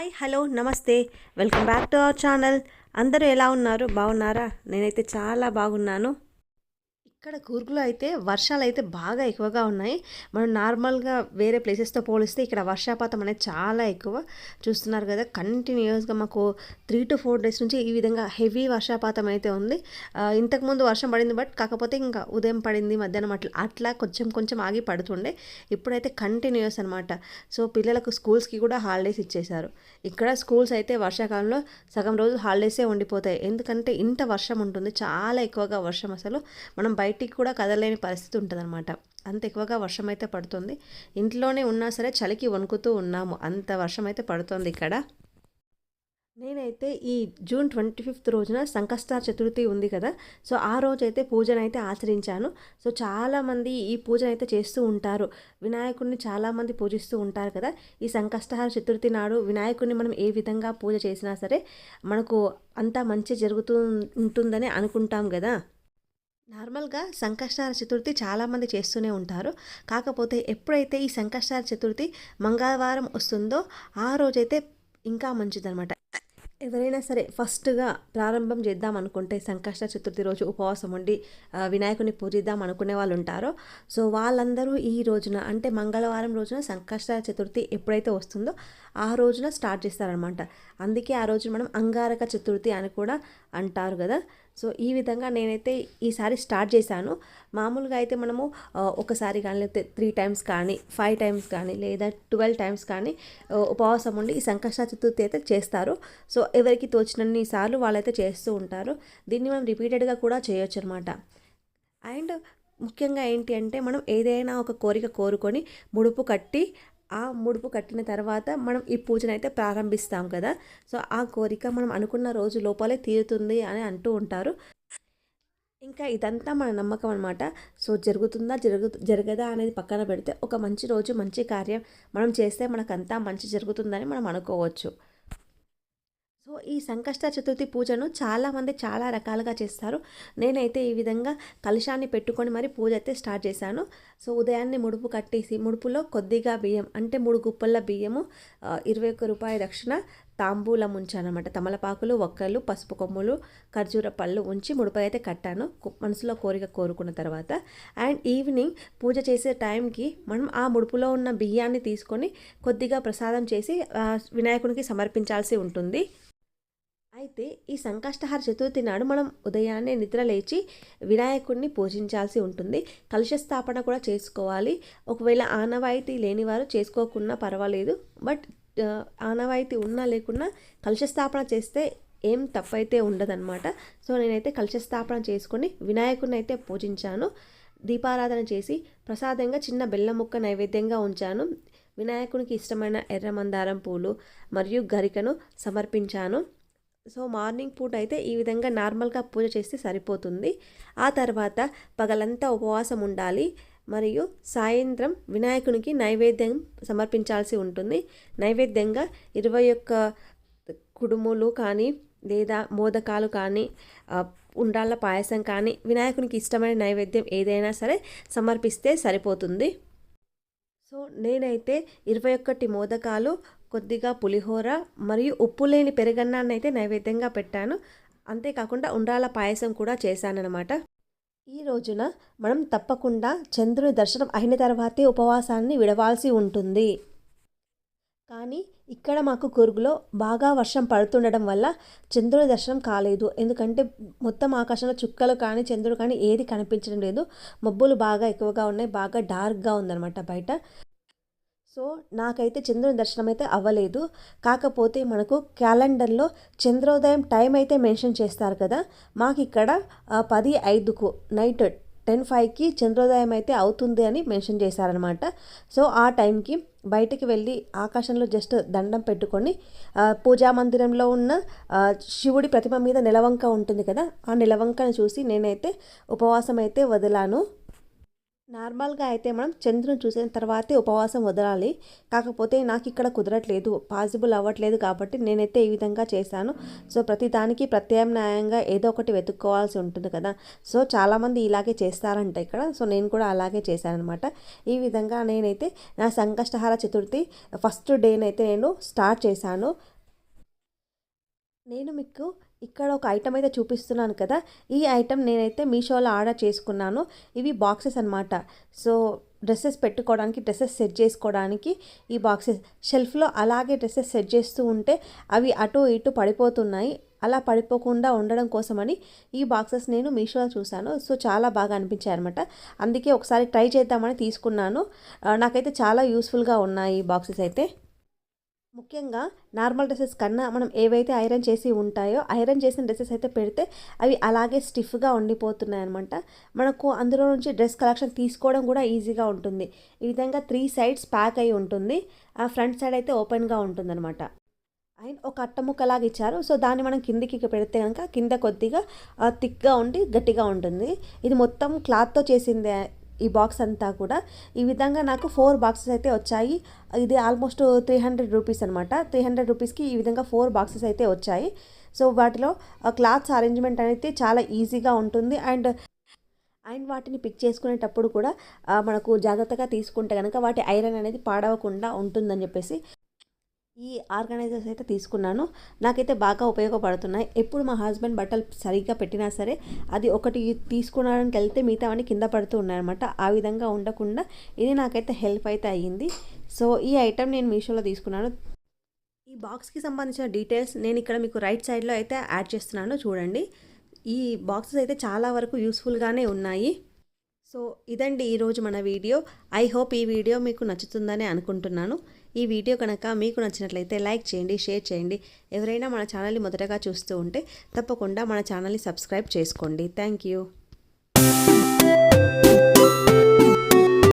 Hi hello నమస్తే. Welcome back to our channel. అందరూ ఎలా ఉన్నారు? బాగున్నారా? నేనైతే చాలా బాగున్నాను. ఇక్కడ కూర్గులో అయితే వర్షాలు అయితే బాగా ఎక్కువగా ఉన్నాయి. మనం నార్మల్గా వేరే ప్లేసెస్తో పోలిస్తే ఇక్కడ వర్షాపాతం అనేది చాలా ఎక్కువ. చూస్తున్నారు కదా కంటిన్యూస్గా మాకు త్రీ టు ఫోర్ డేస్ నుంచి ఈ విధంగా హెవీ వర్షాపాతం అయితే ఉంది. ఇంతకుముందు వర్షం పడింది బట్ కాకపోతే ఇంకా ఉదయం పడింది మధ్యాహ్నం అట్లా అట్లా కొంచెం కొంచెం ఆగి పడుతుండే. ఇప్పుడైతే కంటిన్యూస్ అనమాట సో పిల్లలకు స్కూల్స్కి కూడా హాలిడేస్ ఇచ్చేశారు. ఇక్కడ స్కూల్స్ అయితే వర్షాకాలంలో సగం రోజులు హాలిడేసే ఉండిపోతాయి. ఎందుకంటే ఇంత వర్షం ఉంటుంది చాలా ఎక్కువగా వర్షం అసలు. మనం బయట బయటికి కూడా కదలేని పరిస్థితి ఉంటుందన్నమాట. అంత ఎక్కువగా వర్షం అయితే పడుతుంది. ఇంట్లోనే ఉన్నా సరే చలికి వణుకుతూ ఉన్నాము. అంత వర్షం అయితే పడుతుంది ఇక్కడ. నేనైతే ఈ జూన్ ట్వంటీ ఫిఫ్త్ రోజున సంకష్ట చతుర్థి ఉంది కదా. సో ఆ రోజు అయితే పూజను అయితే ఆచరించాను. సో చాలామంది ఈ పూజను అయితే చేస్తూ ఉంటారు. వినాయకుడిని చాలామంది పూజిస్తూ ఉంటారు కదా. ఈ సంకష్టహార చతుర్థి నాడు వినాయకుడిని మనం ఏ విధంగా పూజ చేసినా సరే మనకు అంతా మంచి జరుగుతూ ఉంటుందని అనుకుంటాం కదా. నార్మల్గా సంకష్టార చతుర్థి చాలామంది చేస్తూనే ఉంటారు. కాకపోతే ఎప్పుడైతే ఈ సంకష్టార చతుర్థి మంగళవారం వస్తుందో ఆ రోజైతే ఇంకా మంచిదనమాట ఎవరైనా సరే ఫస్ట్గా ప్రారంభం చేద్దాం అనుకుంటే సంకష్ట చతుర్థి రోజు ఉపవాసం ఉండి వినాయకుని పూజిద్దాం అనుకునే వాళ్ళు ఉంటారో సో వాళ్ళందరూ ఈ రోజున అంటే మంగళవారం రోజున సంకష్ట చతుర్థి ఎప్పుడైతే వస్తుందో ఆ రోజున స్టార్ట్ చేస్తారనమాట. అందుకే ఆ రోజు మనం అంగారక చతుర్థి అని కూడా అంటారు కదా. సో ఈ విధంగా నేనైతే ఈసారి స్టార్ట్ చేశాను. మామూలుగా అయితే మనము ఒకసారి కానీ లేకపోతే త్రీ టైమ్స్ కానీ ఫైవ్ టైమ్స్ కానీ లేదా ట్వెల్వ్ టైమ్స్ కానీ ఉపవాసం ఉండి ఈ సంకష్ట చతుర్థి అయితే చేస్తారు. సో ఎవరికి తోచినన్ని సార్లు వాళ్ళైతే చేస్తూ ఉంటారు. దీన్ని మనం రిపీటెడ్గా కూడా చేయొచ్చు అనమాట అండ్ ముఖ్యంగా ఏంటి అంటే మనం ఏదైనా ఒక కోరిక కోరుకొని ముడుపు కట్టి ఆ ముడుపు కట్టిన తర్వాత మనం ఈ పూజను అయితే ప్రారంభిస్తాం కదా. సో ఆ కోరిక మనం అనుకున్న రోజు లోపలే తీరుతుంది అని అంటూ ఉంటారు. ఇంకా ఇదంతా మన నమ్మకం అనమాట సో జరుగుతుందా జరుగు జరగదా అనేది పక్కన పెడితే ఒక మంచి రోజు మంచి కార్యం మనం చేస్తే మనకంతా మంచి జరుగుతుందని మనం అనుకోవచ్చు. ఈ సంకష్ట చతుర్థి పూజను చాలామంది చాలా రకాలుగా చేస్తారు. నేనైతే ఈ విధంగా కలశాన్ని పెట్టుకొని మరి పూజ అయితే స్టార్ట్ చేశాను. సో ఉదయాన్నే ముడుపు కట్టేసి ముడుపులో కొద్దిగా బియ్యం అంటే మూడు గుప్పల బియ్యము ఇరవై ఒక్క రూపాయ దక్షిణ తాంబూలం ఉంచానమాట తమలపాకులు ఒక్కలు పసుపు కొమ్ములు ఖర్జూర పళ్ళు ఉంచి ముడిపై అయితే కట్టాను. మనసులో కోరిక కోరుకున్న తర్వాత. అండ్ ఈవినింగ్ పూజ చేసే టైంకి మనం ఆ ముడుపులో ఉన్న బియ్యాన్ని తీసుకొని కొద్దిగా ప్రసాదం చేసి వినాయకునికి సమర్పించాల్సి ఉంటుంది. అయితే ఈ సంకష్టహార చతుర్థి నాడు మనం ఉదయాన్నే నిద్ర లేచి వినాయకుడిని పూజించాల్సి ఉంటుంది. కలుష స్థాపన కూడా చేసుకోవాలి. ఒకవేళ ఆనవాయితీ లేని వారు చేసుకోకున్నా పర్వాలేదు. బట్ ఆనవాయితీ ఉన్నా లేకున్నా కలుష స్థాపన చేస్తే ఏం తప్పైతే ఉండదన్నమాట. సో నేనైతే కలుష స్థాపన చేసుకొని వినాయకుడిని అయితే పూజించాను. దీపారాధన చేసి ప్రసాదంగా చిన్న బెల్లం ముక్క నైవేద్యంగా ఉంచాను. వినాయకునికి ఇష్టమైన ఎర్ర మందారం పూలు మరియు గరికను సమర్పించాను. సో మార్నింగ్ పూట అయితే ఈ విధంగా నార్మల్గా పూజ చేస్తే సరిపోతుంది. ఆ తర్వాత పగలంతా ఉపవాసం ఉండాలి. మరియు సాయంత్రం వినాయకునికి నైవేద్యం సమర్పించాల్సి ఉంటుంది. నైవేద్యంగా ఇరవై ఒక్క కుడుములు కానీ లేదా మోదకాలు కానీ ఉండాల పాయసం కానీ వినాయకునికి ఇష్టమైన నైవేద్యం ఏదైనా సరే సమర్పిస్తే సరిపోతుంది. సో నేనైతే ఇరవై ఒక్కటి మోదకాలు కొద్దిగా పులిహోర మరియు ఉప్పు లేని పెరుగన్నాన్ని అయితే నైవేద్యంగా పెట్టాను. అంతేకాకుండా ఉండ్రాల పాయసం కూడా చేశానన్నమాట. ఈ రోజున మనం తప్పకుండా చంద్రుని దర్శనం అయిన తర్వాతే ఉపవాసాన్ని విడవాల్సి ఉంటుంది. కానీ ఇక్కడ మాకు కురుగులో బాగా వర్షం పడుతుండడం వల్ల చంద్రుని దర్శనం కాలేదు. ఎందుకంటే మొత్తం ఆకాశంలో చుక్కలు కానీ చంద్రుడు కానీ ఏది కనిపించడం లేదు. మబ్బులు బాగా ఎక్కువగా ఉన్నాయి బాగా డార్క్గా ఉందన్నమాట బయట. సో నాకైతే చంద్రుని దర్శనం అయితే అవ్వలేదు. కాకపోతే మనకు క్యాలెండర్లో చంద్రోదయం టైం అయితే మెన్షన్ చేస్తారు కదా. మాకు ఇక్కడ పది ఐదుకు నైట్ టెన్ ఫైవ్కి చంద్రోదయం అయితే అవుతుంది అని మెన్షన్ చేశారనమాట సో ఆ టైంకి బయటికి వెళ్ళి ఆకాశంలో జస్ట్ దండం పెట్టుకొని పూజా మందిరంలో ఉన్న శివుడి ప్రతిమ మీద నిలవంక ఉంటుంది కదా. ఆ నిలవంకను చూసి నేనైతే ఉపవాసం అయితే వదిలాను. నార్మల్గా అయితే మనం చంద్రుని చూసిన తర్వాతే ఉపవాసం వదలాలి. కాకపోతే నాకు ఇక్కడ కుదరట్లేదు పాసిబుల్ అవ్వట్లేదు కాబట్టి నేనైతే ఈ విధంగా చేశాను. సో ప్రతి దానికి ప్రత్యామ్నాయంగా ఏదో ఒకటి వెతుక్కోవాల్సి ఉంటుంది కదా. సో చాలామంది ఇలాగే చేస్తారంట ఇక్కడ. సో నేను కూడా అలాగే చేశానమాట ఈ విధంగా నేనైతే నా సంకష్టహార చతుర్థి ఫస్ట్ డేనైతే నేను స్టార్ట్ చేశాను. నేను మీకు ఇక్కడ ఒక ఐటమ్ అయితే చూపిస్తున్నాను కదా. ఈ ఐటమ్ నేనైతే మీషోలో ఆర్డర్ చేసుకున్నాను. ఇవి బాక్సెస్ అనమాట సో డ్రెస్సెస్ పెట్టుకోవడానికి డ్రెస్సెస్ సెట్ చేసుకోవడానికి ఈ బాక్సెస్ షెల్ఫ్లో అలాగే డ్రెస్సెస్ సెట్ చేస్తూ ఉంటే అవి అటు ఇటు పడిపోతున్నాయి. అలా పడిపోకుండా ఉండడం కోసమని ఈ బాక్సెస్ నేను మీషోలో చూశాను. సో చాలా బాగా అనిపించాయి అనమాట అందుకే ఒకసారి ట్రై చేద్దామని తీసుకున్నాను. నాకైతే చాలా యూస్ఫుల్గా ఉన్నాయి ఈ బాక్సెస్ అయితే. ముఖ్యంగా నార్మల్ డ్రెస్సెస్ కన్నా మనం ఏవైతే ఐరన్ చేసి ఉంటాయో ఐరన్ చేసిన డ్రెస్సెస్ అయితే పెడితే అవి అలాగే స్టిఫ్గా ఉండిపోతున్నాయి అనమాట మనకు అందులో నుంచి డ్రెస్ కలెక్షన్ తీసుకోవడం కూడా ఈజీగా ఉంటుంది. ఈ విధంగా త్రీ సైడ్స్ ప్యాక్ అయి ఉంటుంది. ఆ ఫ్రంట్ సైడ్ అయితే ఓపెన్గా ఉంటుందన్నమాట. అండ్ ఒక అట్టముక్కలాగా ఇచ్చారు. సో దాన్ని మనం కిందికి పెడితే కనుక కింద కొద్దిగా థిక్గా ఉండి గట్టిగా ఉంటుంది. ఇది మొత్తం క్లాత్తో చేసిందే ఈ బాక్స్ అంతా కూడా. ఈ విధంగా నాకు ఫోర్ బాక్సెస్ అయితే వచ్చాయి. ఇది ఆల్మోస్ట్ త్రీ హండ్రెడ్ రూపీస్ అనమాట త్రీ హండ్రెడ్ రూపీస్కి ఈ విధంగా ఫోర్ బాక్సెస్ అయితే వచ్చాయి. సో వాటిలో క్లాత్స్ అరేంజ్మెంట్ అనేది చాలా ఈజీగా ఉంటుంది. అండ్ అండ్ వాటిని పిక్ చేసుకునేటప్పుడు కూడా మనకు జాగ్రత్తగా తీసుకుంటే కనుక వాటి ఐరన్ అనేది పాడవకుండా ఉంటుందని చెప్పేసి ఈ ఆర్గనైజర్స్ అయితే తీసుకున్నాను. నాకైతే బాగా ఉపయోగపడుతున్నాయి. ఎప్పుడు మా హస్బెండ్ బట్టలు సరిగ్గా పెట్టినా సరే అది ఒకటి తీసుకున్నాడానికి వెళ్తే మిగతావన్నీ కింద పడుతూ ఉన్నాయన్నమాట. ఆ విధంగా ఉండకుండా ఇది నాకైతే హెల్ప్ అయితే అయ్యింది. సో ఈ ఐటెం నేను మీషోలో తీసుకున్నాను. ఈ బాక్స్కి సంబంధించిన డీటెయిల్స్ నేను ఇక్కడ మీకు రైట్ సైడ్లో అయితే యాడ్ చేస్తున్నాను. చూడండి. ఈ బాక్సెస్ అయితే చాలా వరకు యూస్ఫుల్గానే ఉన్నాయి. సో ఇదండి ఈరోజు మన వీడియో. ఐ హోప్ ఈ వీడియో మీకు నచ్చుతుందని అనుకుంటున్నాను. ఈ వీడియో కనుక మీకు నచ్చినట్లయితే లైక్ చేయండి షేర్ చేయండి. ఎవరైనా మన ఛానల్ని మొదటగా చూస్తూ ఉంటే తప్పకుండా మన ఛానల్ని సబ్స్క్రైబ్ చేసుకోండి. Thank you